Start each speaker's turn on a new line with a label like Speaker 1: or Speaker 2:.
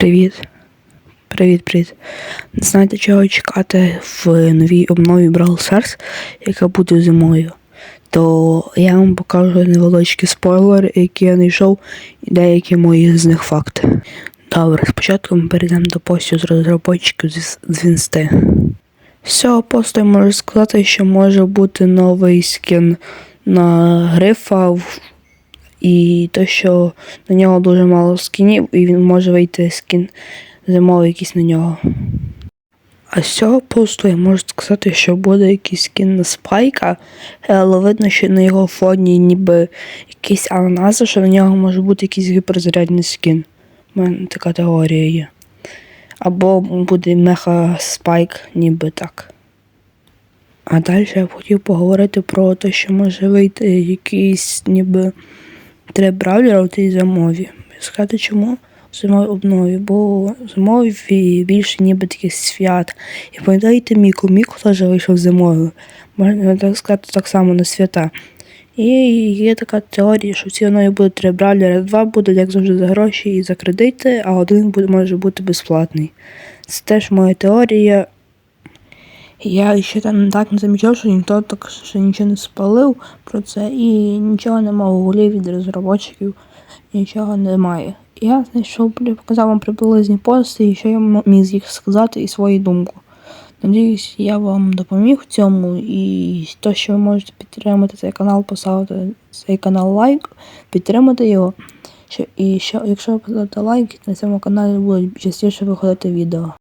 Speaker 1: Привіт. Привіт, привіт. Не знаєте, чого чекати в новій обнові Brawl Stars, яка буде зимою. То я вам покажу невеличкі спойлери, які я знайшов, і деякі мої з них факти. Добре, спочатку ми перейдемо до постів з розробників з, з Інсти. З цього посту я можу сказати, що може бути новий скін на грифа в- і те, що на нього дуже мало скінів, і він може вийти скін зимовий якийсь на нього. А з цього посту я можу сказати, що буде якийсь скін на спайка, але видно, що на його фоні ніби якийсь ананас, що на нього може бути якийсь гіперзарядний скін. У мене така теорія є. Або буде меха спайк, ніби так. А далі я хотів поговорити про те, що може вийти якийсь ніби три бравлера у тій зимові. Сказати чому? В зимовій обнові, бо в зимові більше ніби таких свят. І пам'ятаєте Міку? Міку теж вийшов зимовою. Можна так сказати так само на свята. І є така теорія, що в цій нові будуть три бравлера. Два будуть, як завжди, за гроші і за кредити, а один буде, може бути безплатний. Це теж моя теорія. Я ще там так не замічав, що ніхто так ще нічого не спалив про це і нічого немає голі від розробників, нічого немає. Я знайшов, показав вам приблизні пости і що я міг їх сказати і свою думку. Надіюсь, я вам допоміг в цьому і то, що ви можете підтримати цей канал, поставити цей канал лайк, підтримати його. І що, якщо ви поставите лайк, на цьому каналі будуть частіше виходити відео.